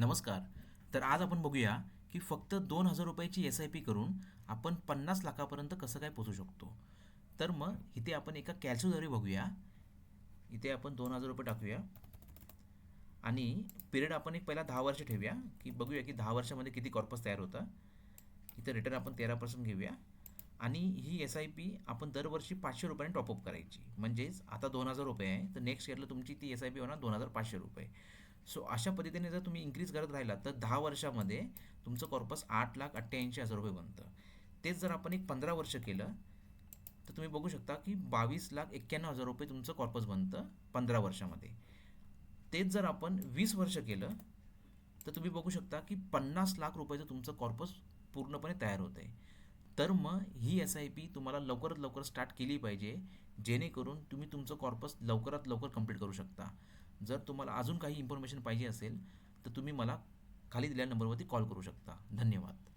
नमस्कार. तर आज आपण बघूया की फक्त दोन हजार रुपयाची एस आय पी करून आपण पन्नास लाखापर्यंत कसं काय पोचू शकतो. तर मग इथे आपण एका कॅल्क्युलेटरद्वारे बघूया इथे आपण दोन हजार रुपये टाकूया. आणि पिरियड आपण एक पहिला दहा वर्ष ठेवूया की बघूया की दहा वर्षामध्ये किती कॉर्पस तयार होतं. इथे रिटर्न आपण तेरा पर्सेंट घेऊया. आणि ही एस आय पी आपण दरवर्षी पाचशे रुपयाने टॉपअप करायची. म्हणजेच आता दोन हजार रुपये आहे तर नेक्स्ट इयरला तुमची ती एस आय पी होणार दोन हजार पाचशे रुपये. सो अशा पद्धतीने जर तुम्ही इन्क्रीज करत राहिला तर दहा वर्षामध्ये तुमचं कॉर्पस आठ लाख अठ्ठ्याऐंशी हजार रुपये बनतं. तेच जर आपण एक पंधरा वर्ष केलं तर तुम्ही बघू शकता की बावीस लाख एक्क्याण्णव हजार रुपये तुमचं कॉर्पस बनतं पंधरा वर्षामध्ये. तेच जर आपण वीस वर्ष केलं तर तुम्ही बघू शकता की पन्नास लाख रुपयाचं तुमचं कॉर्पस पूर्णपणे तयार होतं आहे तर मग ही एस आय पी तुम्हाला लवकरात लवकर स्टार्ट केली पाहिजे जेणेकरून तुम्ही तुमचं कॉर्पस लवकरात लवकर कंप्लीट करू शकता. जर तुम्हाला अजून काही इन्फॉर्मेशन पाहिजे असेल तर तुम्ही मला खाली दिलेल्या नंबरवरती कॉल करू शकता. धन्यवाद.